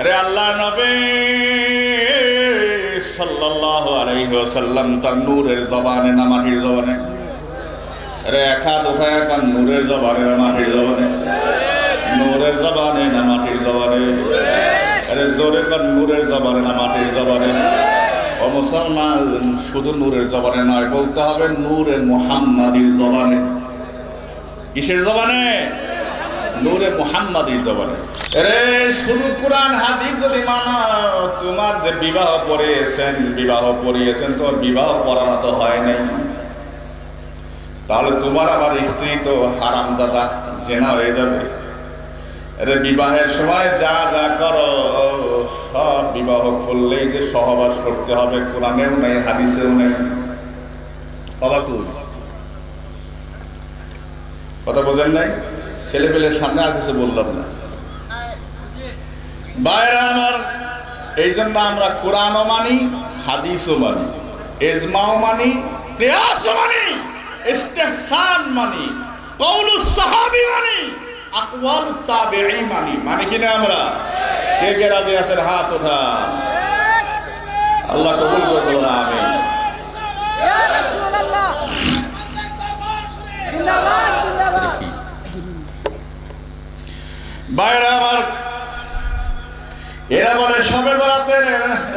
আরে আল্লাহ নবী সাল্লাল্লাহু আলাইহি ওয়াসাল্লাম তার নূরের জবানে না মাটির জবানে? আরে এক হাত উঠায় কান নূরের জবানে না মাটির জবানে? নূরের জবানে না মাটির জবানে? আরে জোরে কান নূরের জবানে না মাটির জবানে? ও মুসলমান, শুধু নূরের জবানে নয়, বলতে হবে নূরে মুহাম্মাদির জবানে। কিসের জবানে? নূরে মুহাম্মাদির জবানে। রে শুধু কোরআন হাদিস যদি মানো, তোমার যে বিবাহ পড়িয়েছেন বিবাহ পড়িয়েছেন, তোমার বিবাহ পড়ানো তো হয় নাই। তাহলে তোমার আবার স্ত্রী তো হারামজাদা, জেনা হয়ে যাবে। আরে বিবাহের সময় যা যা করো, সব বিবাহ করলেই যে সহবাস করতে হবে, কোরআনেও নেই, হাদিসেও নেই। কথা বোঝেন নাই? ছেলে পেলের সামনে আর কিছু বললাম না। বাইরে আমার এই জন্য আমরা কোরআনও মানি, হাদিসও মানি এজমাও মানি মানি, ইস্তেহসান মানি মানি মানি। মানে আমরা? হাত ওঠা। আল্লাহ কবুল করে বলুন, আমিন। বাইরে আমার। এরা বলে সবে বেড়াতে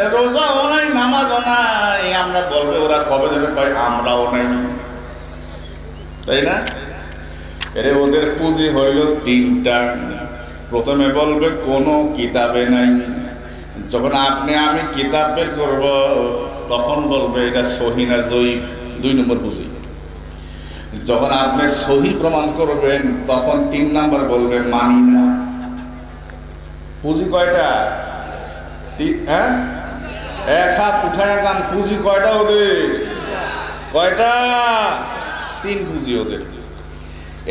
রোজাও নাই, নামাজও নাই। আমরা বলবে, ওরা কবে যাবে কয়, আমরাও নাই। তাই না? এরে ওদের পুঁজি হইল তিনটা। প্রথমে বলবে, কোনো কিতাবে নাই। যখন আপনি, আমি কিতাব বের করব, তখন বলবে, এটা সহি না জয়ীফ? দুই নম্বর পুঁজি। যখন আপনি সহি প্রমাণ করবেন, তখন তিন নাম্বার বলবেন মানি না। পুঁজি কয়টা? হ্যাঁ? এক হাত উঠায় গান, পুঁজি কয়টা ওদের? কয়টা? তিন পুঁজি ওদের।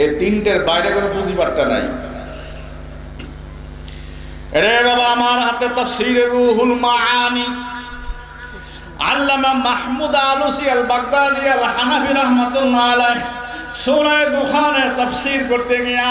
এই তিনটের বাইরে কোনো পুঁজি পাট্টা নাই। রে বাবা, আমার হাতে তাফসীরে রুহুল মাআনি। আল্লামা Mahmud Alusi al Baghdadi al হানাফি রহমাতুল্লাহ আলাইহ। সূরা দুখানের তাফসীর করতে গিয়া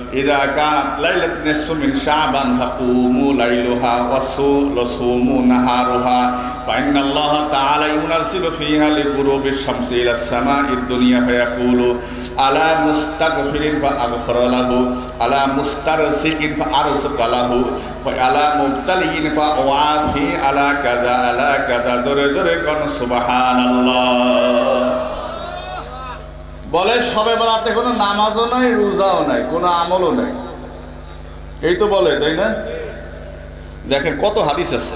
ইদা কানাত লাইলাত নিসফু মিন শাবান ফাকুমু লাইলুহা ওয়া সুমু নাহারুহা ফা ইন্নাল্লাহা তাআলা ইউনাজ্জিলু ফিহা লিগুরুবিশ শামসি ইলা সামাইদ দুনিয়া ফায়াকুলু আলা মুস্তাগফিরিন ফা আগফার লাহু আলা মুস্তারসিকিন ফা আরসাক লাহু ওয়া আলা মুবতালিইন ফা ওয়াফি আলা কাযা আলা কাযা জোরে জোরে কোন সুবহানাল্লাহ বলে সবে বেলাতে কোনো নামাজও নাই রোজাও নাই কোনো আমলও নাই। এই তো বলে তাই না? দেখেন কত হাদিস আছে।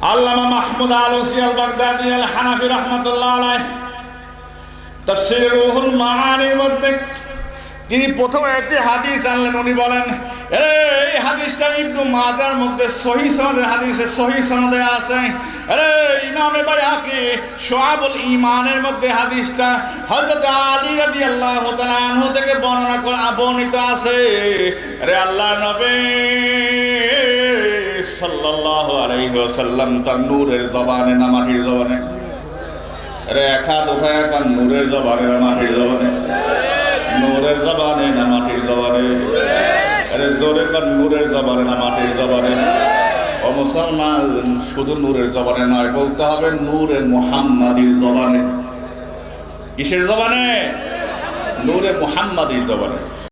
আল্লামা Mahmud Alusi al Baghdadi al Hanafi রহমতুল্লাহ আলাইহ তাফসীর রুহুল মাআনির মধ্যে তিনি প্রথম একটি হাদিস আনলেন। উনি বলেন "এরে, এই হাদিসটা ইবনু মাজার মধ্যে সহি সনদে, হাদিসে সহি সনদে আছে। আরে ইমামে বাইহাকি শুআবুল ঈমানের মধ্যে হাদিসটা হযরত আলী রাদিয়াল্লাহু তাআলা আনহু থেকে বর্ণনা করা, বর্ণিত আছে। আরে আল্লাহ নবী সাল্লাল্লাহু আলাইহি ওয়াসাল্লাম তার নূরের জবানে না মাটির জবানে। আরে এক হাত উঠায় নূরের জবানে না মাটির জবানে। নূরের জবানে না মাটির জবানে। আরে জোরে কর, নূরের জবানে না মাটির জবানে। ও মুসলমান, শুধু নূরের জবানে নয়, বলতে হবে নূরে মুহাম্মাদির জবানে। কিসের জবানে? নূরে মুহাম্মাদির জবানে।